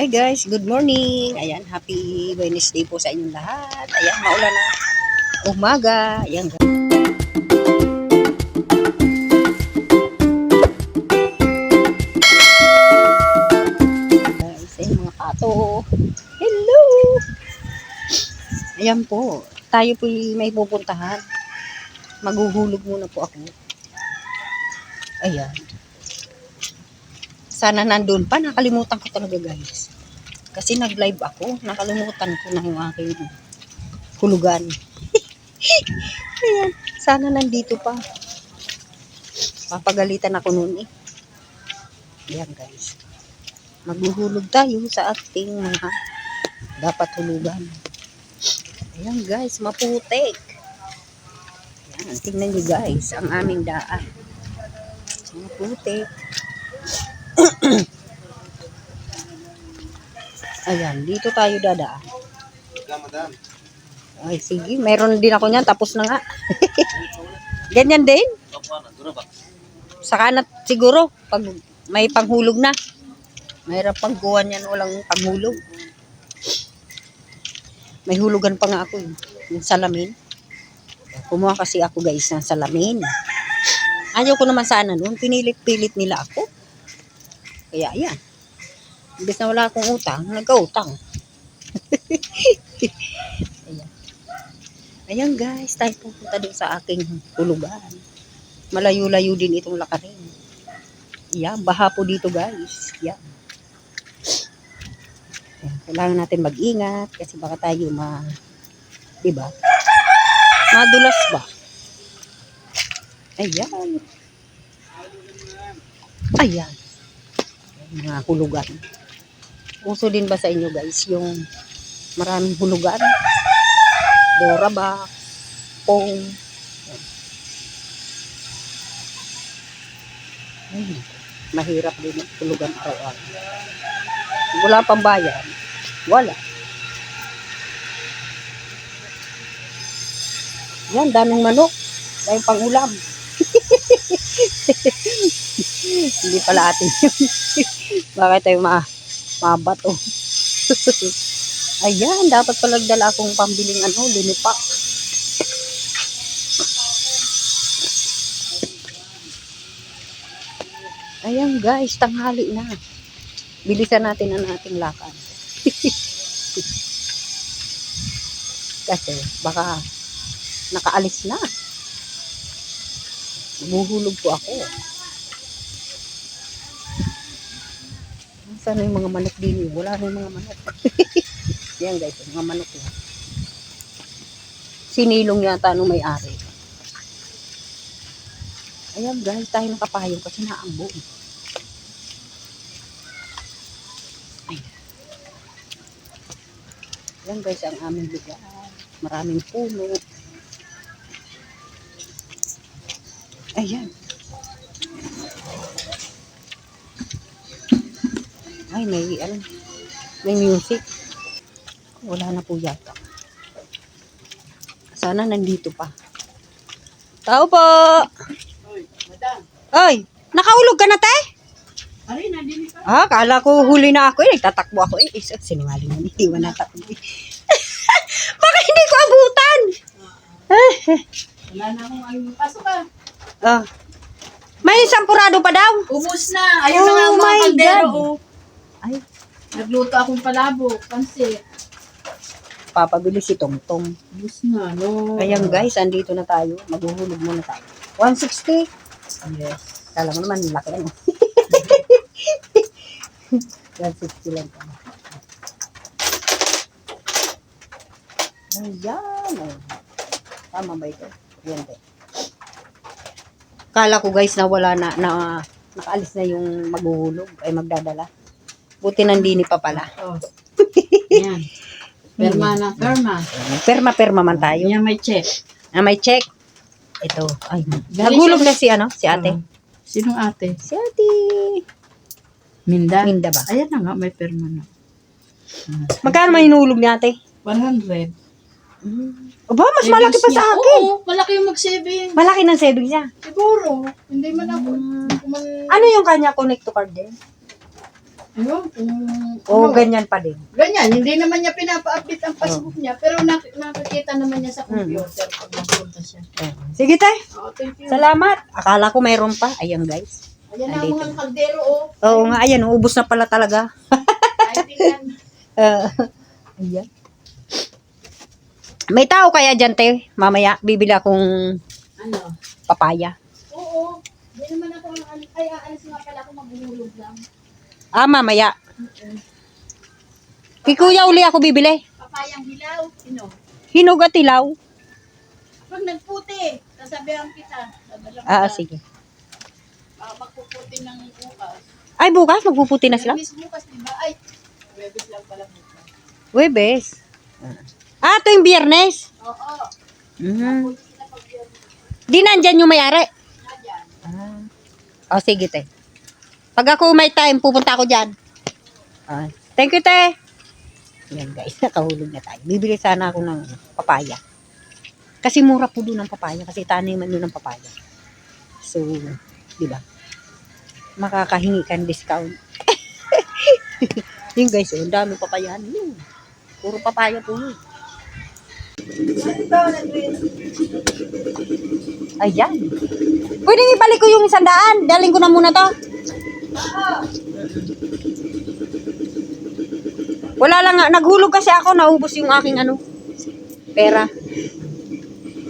Hi guys, good morning. Ayan, happy Wednesday po sa inyong lahat. Ayan, maulan na umaga. Ayan. Guys, ayan mga pato. Hello! Ayan po. Tayo po may pupuntahan. Maghuhulog muna po ako. Ayan. Sana nandun pa. Nakalimutan ko talaga guys. Kasi nag-live ako. Nakalimutan ko na yung aking hulugan. Ayan. Sana nandito pa. Papagalitan ako noon eh. Ayan guys. Maghuhulog tayo sa ating mga dapat hulugan. Ayan guys, maputik. Ayan, tingnan nyo guys, ang aming daan. Maputik. Ayan, dito tayo dadaan. Ay, sige. Meron din ako niyan. Tapos na nga. Ganyan din. Saka na siguro. Pag may panghulog na. Mayroon pang guwan yan. Walang panghulog. May hulugan pa nga ako. eh. Yung salamin. Kumuha kasi ako guys ng salamin. Ayaw ko naman sana noon. Pinilit-pilit nila ako. Kaya yan. Imbes na wala akong utang, nagka-utang. Ayan. Ayan guys, tayo pupunta din sa aking hulugan. Malayo-layo din itong lakarin. Yan, baha po dito guys. Yan. Yan. Kailangan natin mag-ingat kasi baka tayo ma... Diba? Madulas ba? Ayan. Ayan. Mga hulugan. Uso din ba sa inyo guys yung maraming hulugan? Dora ba? Pong. Ay, mahirap din yung hulugan araw-araw. Wala pang bayan. Wala. Yan, daming manok. Daming pang ulam. Hindi pala atin yun. Bakit tayo ma mabato? Ayan, dapat pala dala akong pambiling ano, linipak. Ayan guys, tanghali na. Bilisan natin ang ating lakad. Kasi baka nakaalis na. Buhulog po ako. Saan yung mga manok din? eh? Wala na yung mga manok. Yan guys, yung mga manok yan. Sinilong yata nung may-ari. Ayan guys, tayo nakapayong kasi naambo. Ayan. Ayan guys, ang aming lugar. Maraming puno. Ayan. Ay, may, ano, may music. Wala na po yata. Sana nandito pa. Tao po! Ay, nakaulog ka na, te? Ay, nandini ka. Ah, kala ko huli na ako eh. Nagtatakbo ako eh. Isa, sinungaling na. Hindi mo natakbo eh. Baka hindi ko abutan. Wala na akong ano. Pasok ka. Ah. May sampurado pa daw. Ubus na. Ayun na Oh nga ang mga my kaldero. God. Oh. Ay, Nagluto akong palabok. Pansit. papabili si Tongtong. Ubus na. No. Ayan guys, andito na tayo. Maghuhulog muna tayo. 160. Yes. Kala mo naman, laki ano. 160 lang pa. Ayan. oh. Tama ba ito? Yan din. Kala ko guys na wala na, na nakaalis na yung maghuhulog ay magdadala. Buti nandini pa pala. Oh. Yan. Perma na. Perma. Perma-perma man tayo. Yan may check. Ah, may check. Ito. Ay, naghulog na si ano? Si ate. Oh. Sinong ate? Si ate. Minda. Minda ba? Ayan na nga. May perma na. Magkano may hinulog ni ate? 100. Aba, mas malaki pa sa akin. Oo, malaki yung mag-saving. Malaki ng savings niya. Siguro. Hindi man ako. Hindi man... Ano yung kanya connect to card din? Ayun, kung O ano, ganyan pa din. ganyan, hindi naman niya pinapa-update ang Facebook niya, pero nak nakikita naman niya sa computer pag nagpunta siya. Sige tay, Oh, thank you. salamat. Akala ko mayroon pa. Ayan guys. Ayan na Nandito. mga kaldero, oh. Oo nga, ayan, ubos na pala talaga. Ay, tingnan. Uh, ayan. May tao kaya dyan, te? Mamaya, bibili akong Ano? papaya. Oo. Hindi naman ako, ang- ay, aalis nga pala ako maghuhulog lang. Ah, mamaya. Kay kuya uli ako bibili. Papayang hilaw, sino? Hinog at ilaw. Pag nagputi, sasabihan kita. Dadala Ah, kita. sige. Ah, magpuputi ng bukas. Ay, bukas, magpuputi na sila. Webis bukas, di ba? Ay, webis lang pala bukas. Webes. Ah, ito yung biyernes. Oo. Mhm. Puti sila pag yun. Di nandyan yung may-ari. Nadyan. Ah. Oh, sige, te. Pag ako may time, pupunta ako dyan. Ah, thank you, te. Yan, guys. Nakahulog na tayo. Bibili sana ako ng papaya. Kasi mura po doon ang papaya. Kasi taniman doon ng papaya. So, di ba? Makakahingi ka ng discount. yun, guys. Oh, ang dami papayahan. Yun. Puro papaya po yun. Ayan. Pwede ibalik ko yung sandaan. Daling ko na muna to. Wala lang. Naghulog kasi ako. Naubos yung aking ano. Pera.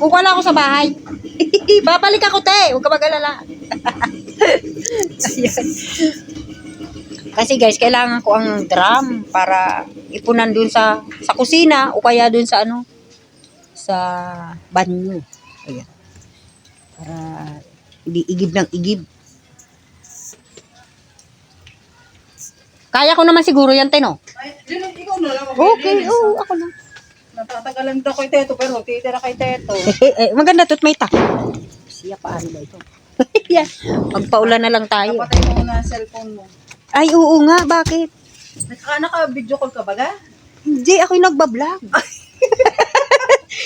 Kukuha ako sa bahay. Babalik ako, te. Huwag ka mag-alala. Kasi guys, kailangan ko ang drum para ipunan dun sa sa kusina o kaya dun sa ano sa banyo. Ayan. Para hindi igib ng igib. Kaya ko naman siguro yan, Teno. Ay, yun, ikaw na lang. Okay, oo, ako lang. Natatagalan daw kay Teto, pero titira kay Teto. eh, maganda to't may tak. Siya, paano ba ito? Yan. Magpaulan na lang tayo. Napatay mo ang cellphone mo. Ay, oo nga, bakit? Naka, naka-video call ka baga? Hindi, ako'y nagbablog.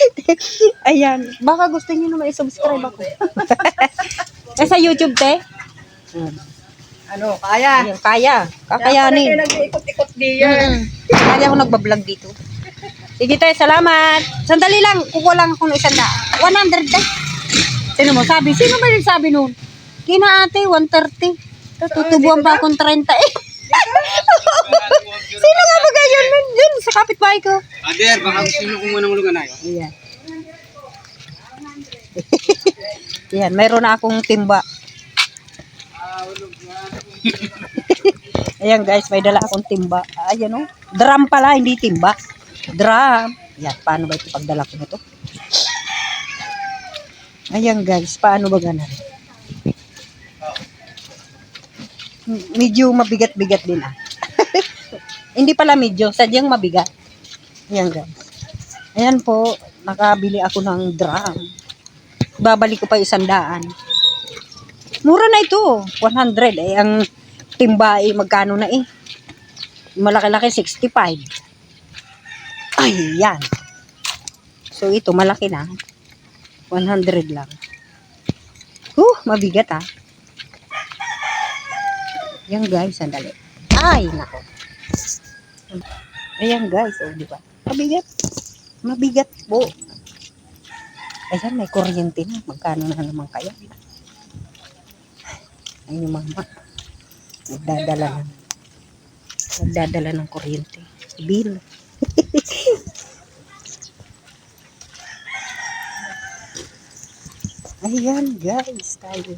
Ayan. Baka gusto niyo naman i-subscribe ako. eh, sa YouTube, te? Ano, kaya? Ayan, kaya. Kaya Kakayanin. nag-iikot-ikot diyan. Mm. Kaya ako nagbablog dito. Sige, te, salamat. Sandali lang, kukuha lang ako ng isang na. 100, te. Sino mo sabi? Sino ba yung sabi noon? Kina ate, 130. Tutubuan pa akong 30 eh. Sino nga ba ganyan? Yun, yun, sa kapitbahay ko. Ader, baka gusto nyo kung muna mulungan na yun. Ayan. Yan, meron na akong timba. Ayan guys, may dala akong timba. Ayan o. Drum pala, hindi timba. Drum. Yan, paano ba ito pagdala ko nito? Ayan guys, paano ba ganun? Medyo mabigat-bigat din ah. Hindi pala medyo, sadyang mabigat. Ayan guys. Ayan po, nakabili ako ng drum. Babalik ko pa isang daan. Mura na ito, 100. Eh, ang timba eh, magkano na eh. Malaki-laki, 65. Ay, yan. So, ito, malaki na. 100 lang. Huh, mabigat ah. Yan guys, sandali. Ay, nako. Ayan guys, oh, di ba? Mabigat. Mabigat po. Ayan, may kuryente na. Magkano na naman kaya? Ay, yung mama. Nagdadala ng nagdadala ng kuryente. Bill. Ayan, guys, tayo.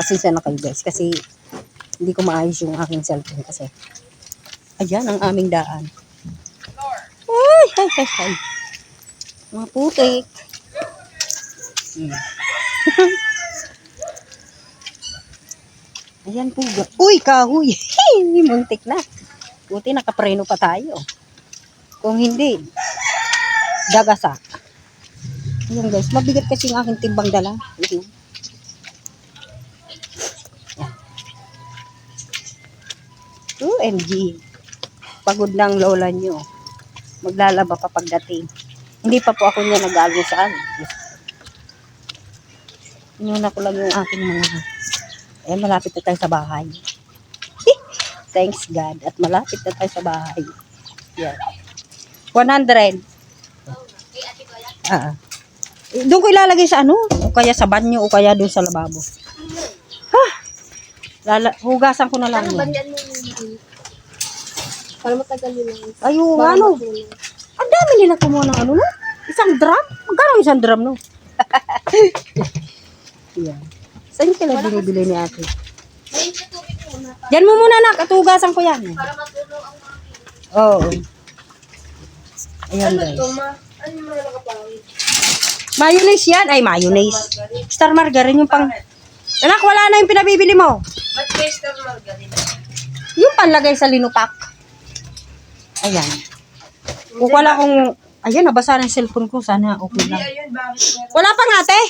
Pasensya na kayo guys kasi hindi ko maayos yung aking cellphone kasi ayan ang aming daan. Ay, ay, ay, ay. Mga putik. Hmm. ayan po. Uy, kahoy. Muntik na. Buti nakapreno pa tayo. Kung hindi, dagasa. Ayan guys, mabigat kasi yung aking timbang dala. Ayan. OMG. Pagod ng lola nyo. Maglalaba pa pagdating. Hindi pa po ako niya nag-almusal. Inuna ko lang yung aking mga... Eh, malapit na tayo sa bahay. Thanks God. At malapit na tayo sa bahay. Yan. 100. Ah. Eh, doon ko ilalagay sa ano? O kaya sa banyo o kaya doon sa lababo. Ha! Lala, hugasan ko na lang Ano, yan. Para matagal yun. Ayun, Para ano? Ang dami nila kumuha ng ano, no? Isang drum? Magkano ang isang drum, no? Yan. Saan kila binibili ni ate? Ayun sa tubig muna. Yan mo muna, nak. At hugasan ko yan. Para matulog ang mga Oo. Ayan, Ano guys. to, ma? Ano yung mga? Mayonnaise yan. Ay, mayonnaise. Star margarine yung pang... Anak, wala na yung pinabibili mo. Ba't may star margarine? Yung panlagay sa linupak. Ayan. Kung wala kong... Ayan, nabasa na yung cellphone ko. Sana okay lang. Wala pa nga, ate.